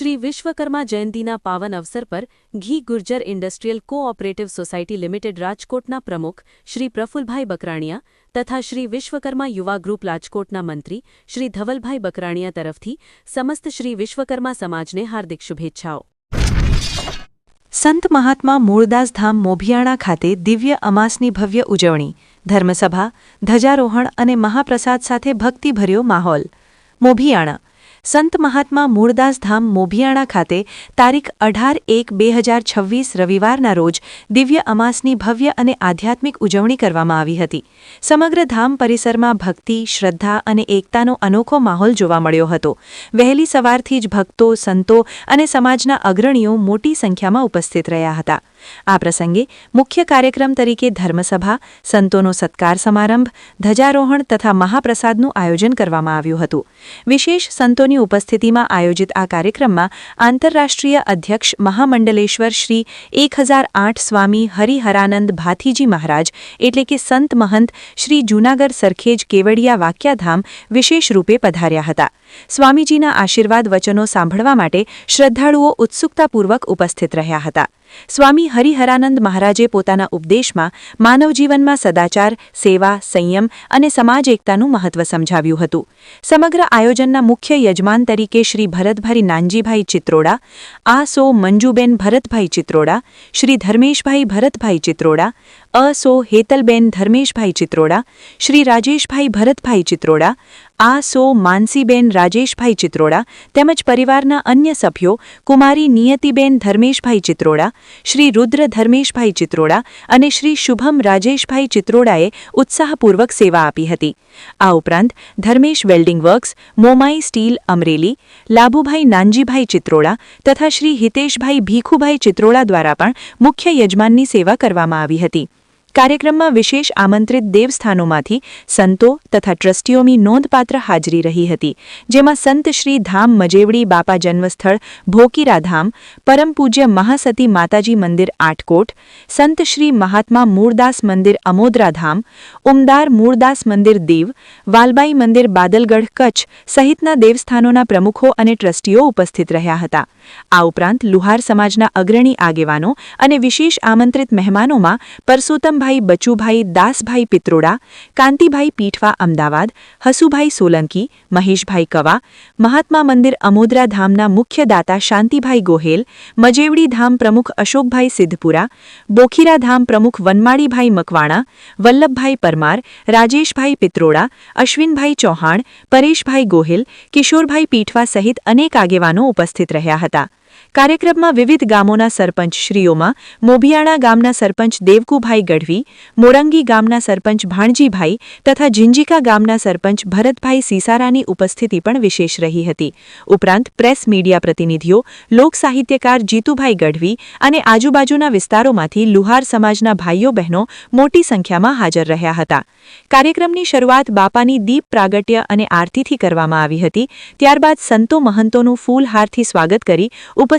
શ્રી વિશ્વકર્મા જયંતીના પાવન અવસર પર ઘી Gurjar industrial cooperative society limited રાજકોટના પ્રમુખ શ્રી પ્રફુલભાઈ બકરાણીયા તથા શ્રી વિશ્વકર્મા યુવા ગ્રુપ રાજકોટના મંત્રી શ્રી ધવલભાઈ બકરાણીયા તરફથી સમસ્ત શ્રી વિશ્વકર્મા સમાજને હાર્દિક શુભેચ્છાઓ. સંત મહાત્મા મૂળદાસ ધામ મોભિયાણા ખાતે દિવ્ય અમાસની ભવ્ય ઉજવણી, ધર્મસભા, ધજારોહણ અને મહાપ્રસાદ સાથે ભક્તિભર્યો માહોલ. મોભિયાણા સંત મહાત્મા મૂળદાસ ધામ મોભિયાણા ખાતે તારીખ અઢાર એક બે હજાર છવ્વીસ રવિવારના રોજ દિવ્ય અમાસની ભવ્ય અને આધ્યાત્મિક ઉજવણી કરવામાં આવી હતી. સમગ્ર ધામ પરિસરમાં ભક્તિ, શ્રદ્ધા અને એકતાનો અનોખો માહોલ જોવા મળ્યો હતો. વહેલી સવારથી જ ભક્તો, સંતો અને સમાજના અગ્રણીઓ મોટી સંખ્યામાં ઉપસ્થિત રહ્યા હતા. આ પ્રસંગે મુખ્ય કાર્યક્રમ તરીકે ધર્મસભા, સંતોનો સત્કાર સમારંભ ધજારોહણ તથા મહાપ્રસાદનું આયોજન કરવામાં આવ્યું હતું. વિશેષ સંતોની ઉપસ્થિતિમાં આયોજિત આ કાર્યક્રમમાં આંતરરાષ્ટ્રીય અધ્યક્ષ મહામંડલેશ્વર શ્રી એક સ્વામી હરિહરાનંદ ભાથીજી મહારાજ, એટલે કે સંત મહંત શ્રી જૂનાગઢ સરખેજ કેવડિયા વાક્યાધામ વિશેષ રૂપે પધાર્યા હતા. સ્વામીજીના આશીર્વાદ વચનો સાંભળવા માટે શ્રદ્ધાળુઓ ઉત્સુકતાપૂર્વક ઉપસ્થિત રહ્યા હતા. સ્વામી હરિહરાનંદ મહારાજે પોતાના ઉપદેશમાં માનવજીવનમાં સદાચાર, સેવા, સંયમ અને સમાજ એકતાનું મહત્વ સમજાવ્યું હતું. સમગ્ર આયોજનના મુખ્ય યજમાન તરીકે શ્રી ભરતભાઈ નાનજીભાઈ ચિત્રોડા, આ સો મંજુબેન ભરતભાઈ ચિત્રોડા, શ્રી ધર્મેશભાઈ ભરતભાઈ ચિત્રોડા અ, સો, હેતલબેન ધર્મેશભાઈ ચિત્રોડા, શ્રી રાજેશભાઈ ભરતભાઈ ચિત્રોડા, આ, સો, માનસીબેન રાજેશભાઈ ચિત્રોડા, તેમજ પરિવારના અન્ય સભ્યો, કુમારી નિયતિબેન ધર્મેશભાઈ ચિત્રોડા, શ્રી રુદ્ર ધર્મેશભાઈ ચિત્રોડા અને શ્રી શુભમ રાજેશભાઈ ચિત્રોડાએ ઉત્સાહપૂર્વક સેવા આપી હતી. આ ઉપરાંત Dharmesh welding works, Momai steel Amreli, Labhubhai Nanjibhai Chitroda તથા શ્રી હિતેશભાઈ ભીખુભાઈ ચિત્રોડા દ્વારા પણ મુખ્ય યજમાનની સેવા કરવામાં આવી હતી. કાર્યક્રમમાં વિશેષ આમંત્રિત દેવસ્થાનોમાંથી સંતો તથા ટ્રસ્ટીઓની નોંધપાત્ર હાજરી રહી હતી, જેમાં સંત શ્રી ધામ મજેવડી બાપા જન્મસ્થળ, ભોકીરા ધામ, પરમ પૂજ્ય મહાસતી માતાજી મંદિર આટકોટ સંત શ્રી મહાત્મા મૂળદાસ મંદિર અમોદરા ધામ, ઉમદાર મૂળદાસ મંદિર દીવ, વાલબાઈ મંદિર બાદલગઢ કચ્છ સહિતના દેવસ્થાનોના પ્રમુખો અને ટ્રસ્ટીઓ ઉપસ્થિત રહ્યા હતા. આ ઉપરાંત લુહાર સમાજના અગ્રણી આગેવાનો અને વિશેષ આમંત્રિત મહેમાનોમાં પરસોત્તમભાઈ બચુભાઈ, દાસભાઈ પિત્રોડા, કાંતિભાઈ પીઠવા અમદાવાદ, હસુભાઈ સોલંકી, મહેશભાઈ કવા, મહાત્મા મંદિર અમોદરા ધામના મુખ્ય દાતા શાંતિભાઈ ગોહેલ, મજેવડી ધામ પ્રમુખ અશોકભાઈ સિદ્ધપુરા, બોખીરા ધામ પ્રમુખ વનમાળીભાઈ મકવાણા, વલ્લભભાઈ પરમાર, રાજેશભાઈ પિત્રોડા, અશ્વિનભાઈ ચૌહાણ, પરેશભાઈ ગોહિલ, કિશોરભાઈ પીઠવા સહિત અનેક આગેવાનો ઉપસ્થિત રહ્યા હતા. કાર્યક્રમમાં વિવિધ ગામોના સરપંચ શ્રીઓમાં મોભિયાણા ગામના સરપંચ દેવકુભાઈ ગઢવી, મોરંગી ગામના સરપંચ ભાણજીભાઈ તથા જિંજિકા ગામના સરપંચ ભરતભાઈ સીસારાની ઉપસ્થિતિ પણ વિશેષ રહી હતી. ઉપરાંત પ્રેસ મીડિયા પ્રતિનિધિઓ, લોક સાહિત્યકાર જીતુભાઈ ગઢવી અને આજુબાજુના વિસ્તારોમાંથી લુહાર સમાજના ભાઈઓ બહેનો મોટી સંખ્યામાં હાજર રહ્યા હતા. કાર્યક્રમની શરૂઆત બાપાની દીપ પ્રાગટ્ય અને આરતીથી કરવામાં આવી હતી. ત્યારબાદ સંતો મહંતોનું ફૂલહારથી સ્વાગત કરી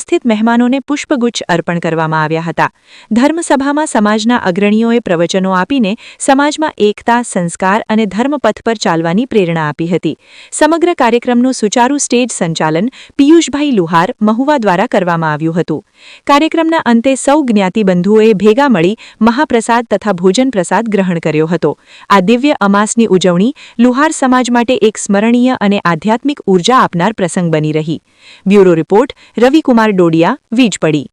ઉપસ્થિત મહેમાનોને પુષ્પગુચ્છ અર્પણ કરવામાં આવ્યા હતા. ધર્મસભામાં સમાજના અગ્રણીઓએ પ્રવચનો આપીને સમાજમાં એકતા, સંસ્કાર અને ધર્મપથ પર ચાલવાની પ્રેરણા આપી હતી. સમગ્ર કાર્યક્રમનું સુચારુ સ્ટેજ સંચાલન પિયુષભાઈ લુહાર મહુવા દ્વારા કરવામાં આવ્યું હતું. કાર્યક્રમના અંતે સૌ જ્ઞાતિબંધુઓએ ભેગા મળી મહાપ્રસાદ તથા ભોજન પ્રસાદ ગ્રહણ કર્યો હતો. આ દિવ્ય અમાસની ઉજવણી લુહાર સમાજ માટે એક સ્મરણીય અને આધ્યાત્મિક ઊર્જા આપનાર પ્રસંગ બની રહી. બ્યુરો રિપોર્ટ રવિકુમાર ડોડિયા વીજ પડી.